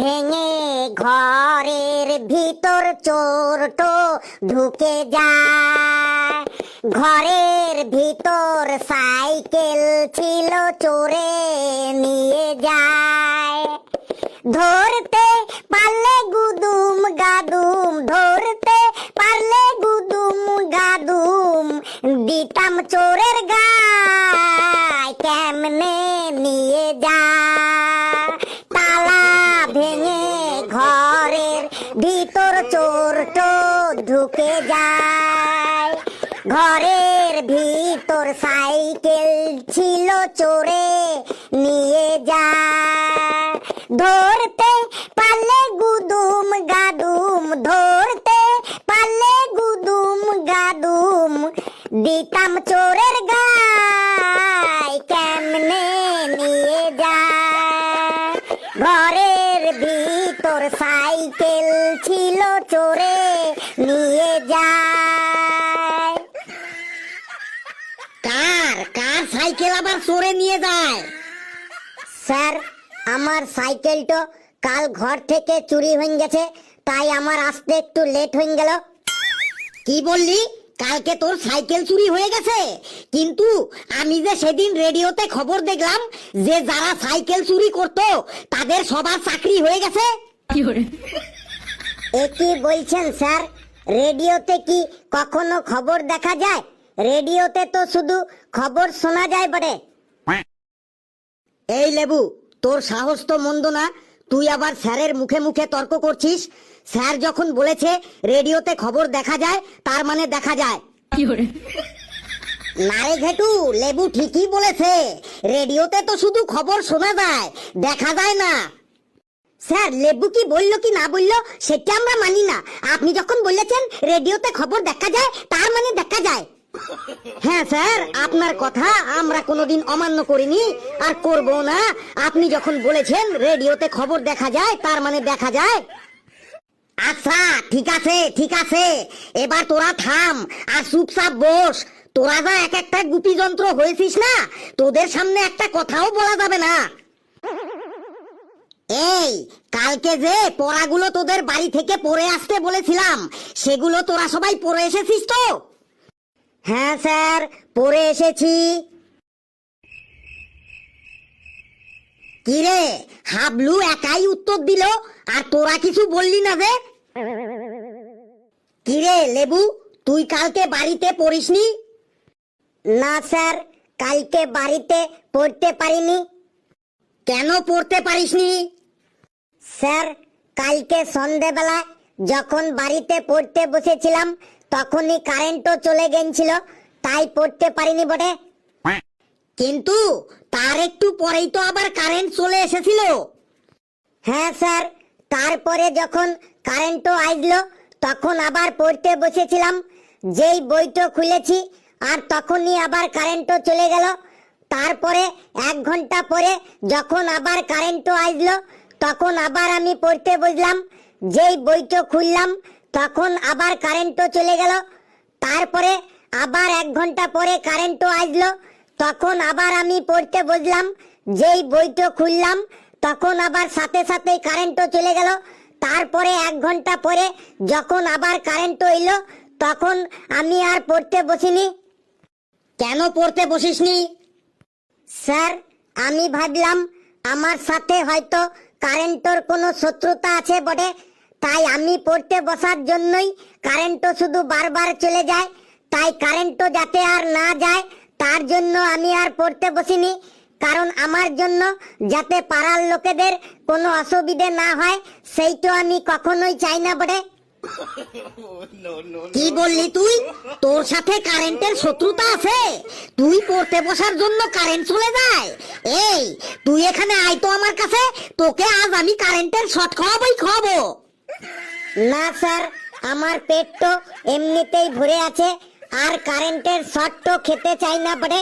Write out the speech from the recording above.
ভেঙে ঘরের ভিতর চোরটো ঢুকে যায়। ঘরের ভিতর সাইকেল ছিল, চোরে নিয়ে যায়। ধরতে পারলে গুদুম গাদুম, ধরতে পারলে গুদুম গাদুম, দিতাম চোরের গায়, কেমনে নিয়ে যা ঢুকে যায়। ঘরের ভিতর সাইকেল ছিল চোরে নিয়ে যায়। ধরতে পারলে গুদুম গাদুম, ধরতে পারলে গুদুম গাদুম। দিতাম চোরের গায় ভিতর সাইকেল ছিল চোরে নিয়ে যায়। কার? কার সাইকেল আবার চোরে নিয়ে যায়? স্যার আমার সাইকেলটা কাল ঘর থেকে চুরি হয়ে গেছে তাই আমার আসতে একটু লেট হয়ে গেল। কি বললি? কালকে তোর সাইকেল চুরি হয়ে গেছে? কিন্তু আমি যে সেদিন রেডিওতে খবর দেখলাম যে যারা সাইকেল চুরি করতো তাদের সবার চাকরি হয়ে গেছে। এ কি বলছেন স্যার রেডিওতে কি কখনো খবর দেখা যায়? রেডিওতে তো শুধু খবর শোনা যায় বটে। এই লেবু তোর সাহস তো মন্দ না। তুই আবার স্যারের মুখে মুখে তর্ক করছিস? স্যার যখন বলেছে রেডিওতে খবর দেখা যায় তার মানে দেখা যায়। নারে ঘেটু লেবু ঠিকই বলেছে। রেডিওতে তো শুধু খবর শোনা যায় দেখা যায় না। স্যার, লেবু কি বলল কি না বলল, সেটা আমরা মানি না। আপনি যখন বলেছেন, রেডিওতে খবর দেখা যায়, তার মানে দেখা যায়। হ্যাঁ স্যার, আপনার কথা আমরা কোনোদিন অমান্য করিনি, আর করব না। আপনি যখন বলেছেন, রেডিওতে খবর দেখা যায়, তার মানে দেখা যায়। আচ্ছা ঠিক আছে ঠিক আছে। এবার তোরা থাম, আর চুপচাপ বস। তোরা যা এক একটা গুপি যন্ত্র হয়েছিস না, তোদের সামনে একটা কথাও বলা যাবে না। এই, কালকে যে পড়াগুলো তোদের বাড়ি থেকে পড়ে আসতে বলেছিলাম, সেগুলো তোরা সবাই পড়ে এসেছিস তো? হ্যাঁ স্যার, পড়ে এসেছি। কিরে হাবলু একাই উত্তর দিল, আর তোরা কিছু বললি না যে? কিরে লেবু, তুই কালকে বাড়িতে পড়িসনি? না, স্যার, কালকে বাড়িতে পড়তে পারিনি। কেন পড়তে পারিসনি? স্যার, কালকে সন্ধেবেলা যখন বাড়িতে পড়তে বসেছিলাম, তখনই কারেন্টও চলে গেছিল তাই পড়তে পারিনি বটে। কিন্তু তার একটু পরেই তো আবার কারেন্ট চলে এসেছিল। হ্যাঁ স্যার, তারপরে যখন কারেন্টও আসলো তখন আবার পড়তে বসেছিলাম, যেই বইটা খুলেছি, আর তখনই আবার কারেন্টও চলে গেল। তারপরে এক ঘণ্টা পরে যখন আবার কারেন্টও আসলো তখন আবার আমি পড়তে বসলাম যেই বইটা খুললাম তখন আবার কারেন্টও চলে গেল। তারপরে আবার এক ঘণ্টা পরে কারেন্টও আসলো। তখন আবার আমি পড়তে বসলাম যেই বইটা খুললাম তখন আবার সাথে সাথেই কারেন্টও চলে গেল। তারপরে এক ঘণ্টা পরে যখন আবার কারেন্টও এলো তখন আমি আর পড়তে বসিনি। কেন পড়তে বসিসনি? স্যার আমি ভাবলাম আমার সাথে হয়তো কারেন্টর কোনো শত্রুতা আছে বটে, তাই আমি পড়তে বসার জন্যই কারেন্টও শুধু বারবার চলে যায়। তাই কারেন্টও যাতে আর না যায়, তার জন্য আমি আর পড়তে বসিনি। কারণ আমার জন্য যাতে পাড়ার লোকেদের কোনো অসুবিধে না হয়, সেইটা আমি কখনোই চাই না বটে। কি বললি তুই? তোর সাথে কারেন্টের শত্রুতা আছে। তুই পড়তে বসার জন্য কারেন্ট চলে যায়। এই, তুই এখানে আয় তো আমার কাছে। তোকে আজ আমি কারেন্টের শর্ট খাওয়াবই খাওয়াবো। না, স্যার, আমার পেট তো এমনিতেই ভরে আছে। আর কারেন্টের শর্ট তো খেতে চাই না, বটে।